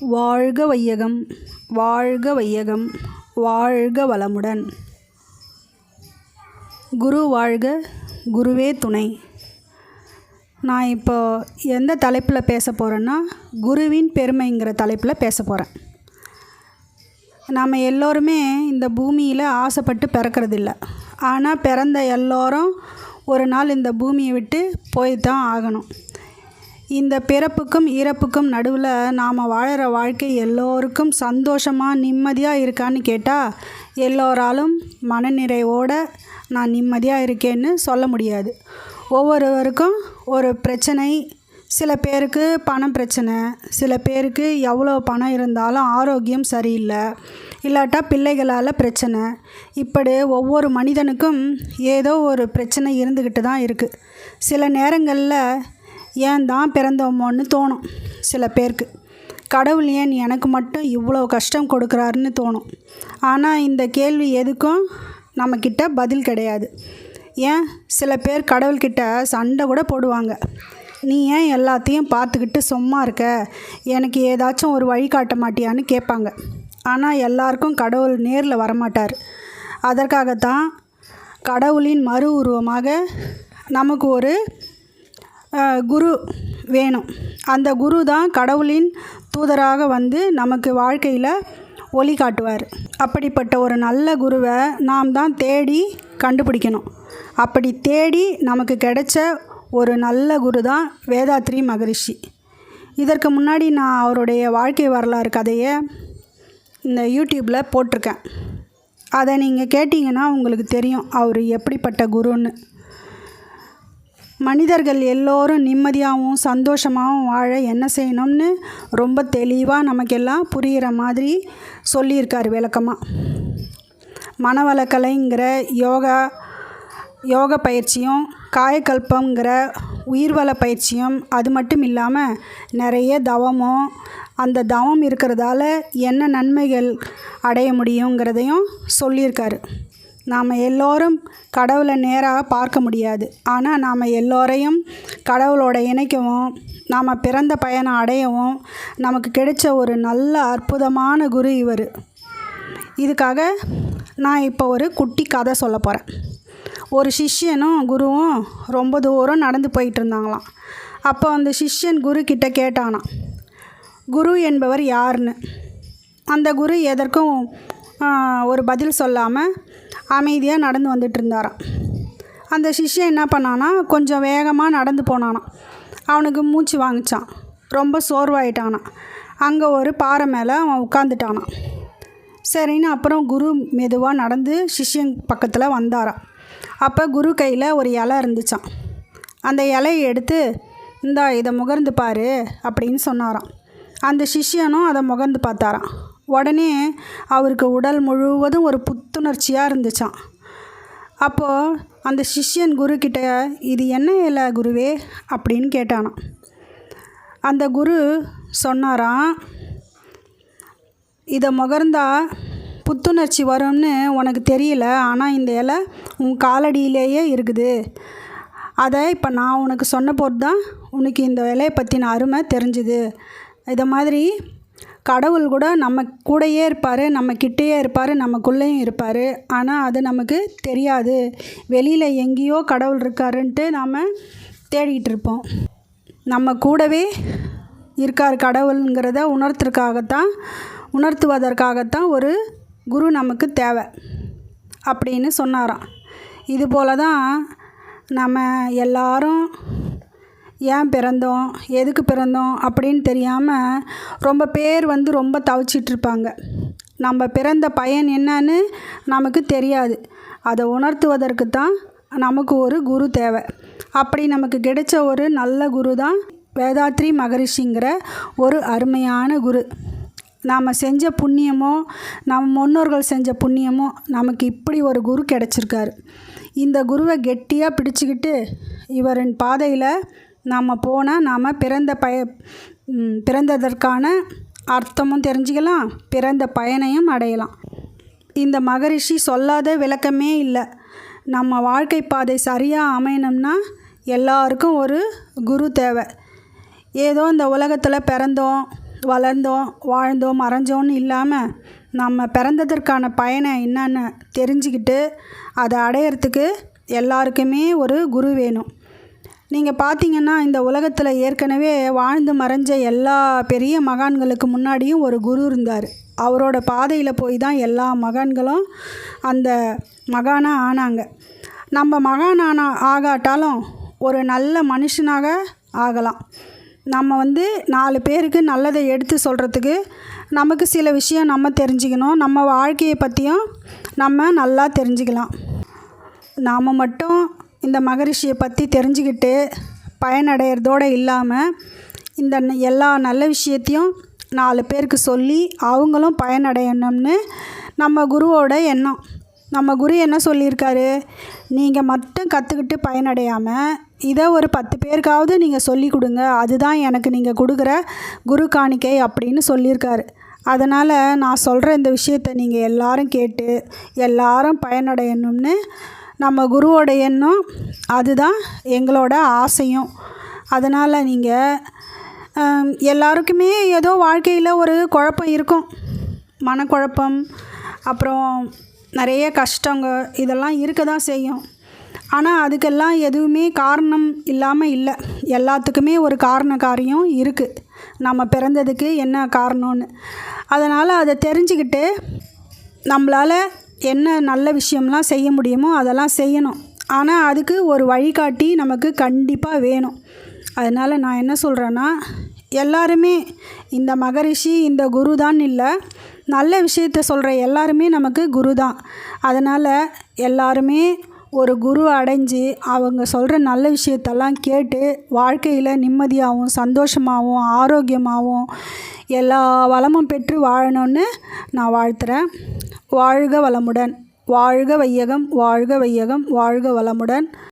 வாழ்க வையகம் வாழ்க வையகம் வாழ்க வளமுடன். குரு வாழ்க குருவே துணை. நான் இப்போ எந்த தலைப்பில் பேச போகிறேன்னா குருவின் பெருமைங்கிற தலைப்பில் பேச போகிறேன் நாம் எல்லோருமே இந்த பூமியில் ஆசைப்பட்டு பிறக்கிறதில்ல. ஆனால் பிறந்த எல்லோரும் ஒரு நாள் இந்த பூமியை விட்டு போய் தான் ஆகணும். இந்த பிறப்புக்கும் இறப்புக்கும் நடுவில் நாம் வாழற வாழ்க்கை எல்லோருக்கும் சந்தோஷமாக நிம்மதியாக இருக்கான்னு கேட்டால் எல்லோராலும் மனநிறைவோடு நான் நிம்மதியாக இருக்கேன்னு சொல்ல முடியாது. ஒவ்வொருவருக்கும் ஒரு பிரச்சனை சில பேருக்கு பணம் பிரச்சனை சில பேருக்கு எவ்வளோ பணம் இருந்தாலும் ஆரோக்கியம் சரியில்லை. இல்லாட்டா பிள்ளைகளால் பிரச்சனை. இப்படி ஒவ்வொரு மனிதனுக்கும் ஏதோ ஒரு பிரச்சனை இருந்துக்கிட்டு தான் இருக்குது சில நேரங்களில் ஏன் தான் பிறந்தோமோன்னு தோணும் சில பேருக்கு. கடவுள் ஏன் எனக்கு மட்டும் இவ்வளோ கஷ்டம் கொடுக்குறாருன்னு தோணும். ஆனால் இந்த கேள்வி எதுக்கும் நம்மக்கிட்ட பதில் கிடையாது. ஏன்? சில பேர் கடவுள்கிட்ட சண்டை கூட போடுவாங்க. நீ ஏன் எல்லாத்தையும் பார்த்துக்கிட்டு சும்மா இருக்க? எனக்கு ஏதாச்சும் ஒரு வழி காட்ட மாட்டியான்னு கேட்பாங்க. ஆனால் எல்லாருக்கும் கடவுள் நேரில் வரமாட்டார். அதற்காகத்தான் கடவுளின் மறு உருவமாக நமக்கு ஒரு குரு வேணும். அந்த குரு தான் கடவுளின் தூதராக வந்து நமக்கு வாழ்க்கையில் ஒளி காட்டுவார். அப்படிப்பட்ட ஒரு நல்ல குருவை நாம் தான் தேடி கண்டுபிடிக்கணும். அப்படி தேடி நமக்கு கிடைச்ச ஒரு நல்ல குரு தான் வேதாத்ரி மகரிஷி. இதற்கு முன்னாடி நான் அவருடைய வாழ்க்கை வரலாறு கதையை இந்த யூடியூப்பில் போட்டிருக்கேன். அதை நீங்கள் கேட்டிங்கன்னா உங்களுக்கு தெரியும் அவர் எப்படிப்பட்ட குருன்னு. மனிதர்கள் எல்லோரும் நிம்மதியாகவும் சந்தோஷமாகவும் வாழ என்ன செய்யணும்னு ரொம்ப தெளிவாக நமக்கெல்லாம் புரிகிற மாதிரி சொல்லியிருக்கார் விளக்கமாக மனவளக்கலைங்கிற யோகா யோக பயிற்சியும் காயக்கல்பங்கிற உயிர்வள பயிற்சியும் அது மட்டும் இல்லாமல் நிறைய தவமும் அந்த தவம் இருக்கிறதால என்ன நன்மைகள் அடைய முடியுங்கிறதையும் சொல்லியிருக்காரு. நாம் எல்லோரும் கடவுளை நேராக பார்க்க முடியாது. ஆனால் நாம் எல்லோரையும் கடவுளோட இணைக்கவும் நாம் பிறந்த பயனை அடையவும் நமக்கு கிடைச்ச ஒரு நல்ல அற்புதமான குரு இவர். இதுக்காக நான் இப்போ ஒரு குட்டி கதை சொல்ல போகிறேன் ஒரு சிஷ்யனும் குருவும் ரொம்ப தூரம் நடந்து போயிட்டு இருந்தாங்களாம். அப்போ அந்த சிஷ்யன் குரு கிட்ட கேட்டானா குரு என்பவர் யாருன்னு? அந்த குரு எதற்கும் ஒரு பதில் சொல்லாமல் அமைதியாக நடந்து வந்துட்டு இருந்தாராம் அந்த சிஷ்யன் என்ன பண்ணானா கொஞ்சம் வேகமாக நடந்து போனானான் அவனுக்கு மூச்சு வாங்கிச்சான். ரொம்ப சோர்வாயிட்டானான் அங்கே ஒரு பாறை மேலே அவன் உட்காந்துட்டானான் சரின்னு அப்புறம் குரு மெதுவாக நடந்து சிஷ்யன் பக்கத்தில் வந்தாராம் அப்போ குரு கையில் ஒரு இலை இருந்துச்சான் அந்த இலையை எடுத்து இந்தா இதை முகர்ந்து பாரு அப்படின்னு சொன்னாராம். அந்த சிஷ்யனும் அதை முகர்ந்து பார்த்தாராம். உடனே அவருக்கு உடல் முழுவதும் ஒரு புத்துணர்ச்சியாக இருந்துச்சான் அப்போது அந்த சிஷ்யன் குரு இது என்ன இலை குருவே? அப்படின்னு கேட்டானான் அந்த குரு சொன்னாராம் இதை முகர்ந்தா புத்துணர்ச்சி வரும்னு உனக்கு தெரியல ஆனால் இந்த இலை உன் காலடியிலேயே இருக்குது. அதை இப்போ நான் உனக்கு சொன்ன போது தான் உனக்கு இந்த இலையை பற்றின அருமை தெரிஞ்சுது. இதை மாதிரி கடவுள் கூட நம்ம கூடயே இருப்பார் நம்ம கிட்டேயே இருப்பார் நமக்குள்ளேயும் இருப்பார். ஆனால் அது நமக்கு தெரியாது. வெளியில் எங்கேயோ கடவுள் இருக்காருன்ட்டு நாம் தேடிகிட்டு இருப்போம். நம்ம கூடவே இருக்கார் கடவுளுங்கிறத உணர்த்துறதுக்காகத்தான் உணர்த்துவதற்காகத்தான் ஒரு குரு நமக்கு தேவை அப்படின்னு சொன்னாராம். இது போல தான் நம்ம எல்லாரும் ஏன் பிறந்தோம்? எதுக்கு பிறந்தோம்? அப்படின்னு தெரியாமல் ரொம்ப பேர் வந்து ரொம்ப தவிச்சிட்ருப்பாங்க. நம்ம பிறந்த பயன் என்னன்னு நமக்கு தெரியாது. அதை உணர்த்துவதற்கு தான் நமக்கு ஒரு குரு தேவை. அப்படி நமக்கு கிடைச்ச ஒரு நல்ல குரு தான் வேதாத்ரி மகரிஷிங்கிற ஒரு அருமையான குரு. நாம் செஞ்ச புண்ணியமோ நம்ம முன்னோர்கள் செஞ்ச புண்ணியமோ நமக்கு இப்படி ஒரு குரு கிடச்சிருக்காரு. இந்த குருவை கெட்டியாக பிடிச்சிக்கிட்டு இவரின் பாதையில் நாம் போனால் நாம் பிறந்த பய பிறந்ததற்கான அர்த்தமும் தெரிஞ்சுக்கலாம் பிறந்த பயனையும் அடையலாம். இந்த மகரிஷி சொல்லாத விளக்கமே இல்லை. நம்ம வாழ்க்கை பாதை சரியாக அமையணும்னா எல்லாருக்கும் ஒரு குரு தேவை. ஏதோ இந்த உலகத்தில் பிறந்தோம் வளர்ந்தோம் வாழ்ந்தோம் மறைஞ்சோன்னு இல்லாமல் நம்ம பிறந்ததற்கான பயனை என்னென்னு தெரிஞ்சுக்கிட்டு அதை அடையிறதுக்கு எல்லாருக்குமே ஒரு குரு வேணும். நீங்கள் பார்த்தீங்கன்னா இந்த உலகத்தில் ஏற்கனவே வாழ்ந்து மறைஞ்ச எல்லா பெரிய மகான்களுக்கு முன்னாடியும் ஒரு குரு இருந்தார். அவரோட பாதையில் போய் தான் எல்லா மகான்களும் அந்த மகானாக ஆனாங்க. நம்ம மகான் ஆனா ஆகாட்டாலும் ஒரு நல்ல மனுஷனாக ஆகலாம். நம்ம வந்து நாலு பேருக்கு நல்லதை எடுத்து சொல்கிறதுக்கு நமக்கு சில விஷயம் நம்ம தெரிஞ்சுக்கணும். நம்ம வாழ்க்கையை பற்றியும் நம்ம நல்லா தெரிஞ்சுக்கலாம். நாம் மட்டும் இந்த மகரிஷியை பற்றி தெரிஞ்சுக்கிட்டு பயனடைகிறதோடு இல்லாமல் இந்த ந- எல்லா நல்ல விஷயத்தையும் நாலு பேருக்கு சொல்லி அவங்களும் பயனடையணும்னு நம்ம குருவோட எண்ணம். நம்ம குரு என்ன சொல்லியிருக்காரு? நீங்கள் மட்டும் கற்றுக்கிட்டு பயனடையாமல் இதை ஒரு பத்து பேருக்காவது நீங்கள் சொல்லி கொடுங்க. அதுதான் எனக்கு நீங்கள் கொடுக்குற குரு காணிக்கை அப்படின்னு சொல்லியிருக்காரு. அதனால் நான் சொல்கிற இந்த விஷயத்தை நீங்கள் எல்லாரும் கேட்டு எல்லாரும் பயனடையணும்னு நம்ம குருவோட எண்ணம் அதுதான் எங்களோட ஆசையும். அதனால் நீங்கள் எல்லாருக்குமே ஏதோ வாழ்க்கையில் ஒரு குழப்பம் இருக்கும். மனக்குழப்பம் அப்புறம் நிறைய கஷ்டங்க இதெல்லாம் இருக்க தான் செய்யும். ஆனால் அதுக்கெல்லாம் எதுவுமே காரணம் இல்லாமல் இல்லை. எல்லாத்துக்குமே ஒரு காரண காரியம் இருக்குது நம்ம பிறந்ததுக்கு என்ன காரணம்னு. அதனால் அதை தெரிஞ்சுக்கிட்டு நம்மளால் என்ன நல்ல விஷயம்லாம் செய்ய முடியுமோ அதெல்லாம் செய்யணும். ஆனால் அதுக்கு ஒரு வழிகாட்டி நமக்கு கண்டிப்பாக வேணும். அதனால் நான் என்ன சொல்கிறேன்னா எல்லாருமே இந்த மகரிஷி இந்த குரு தான் இல்லை நல்ல விஷயத்த சொல்கிற எல்லாருமே நமக்கு குரு தான் அதனால் எல்லாருமே ஒரு குரு அடைஞ்சு அவங்க சொல்கிற நல்ல விஷயத்தெல்லாம் கேட்டு வாழ்க்கையில் நிம்மதியாகவும் சந்தோஷமாகவும் ஆரோக்கியமாகவும் எல்லா வளமும் பெற்று வாழணும்னு நான் வாழ்த்துறேன். வாழ்க வளமுடன். வாழ்க வையகம் வாழ்க வையகம் வாழ்க வளமுடன்.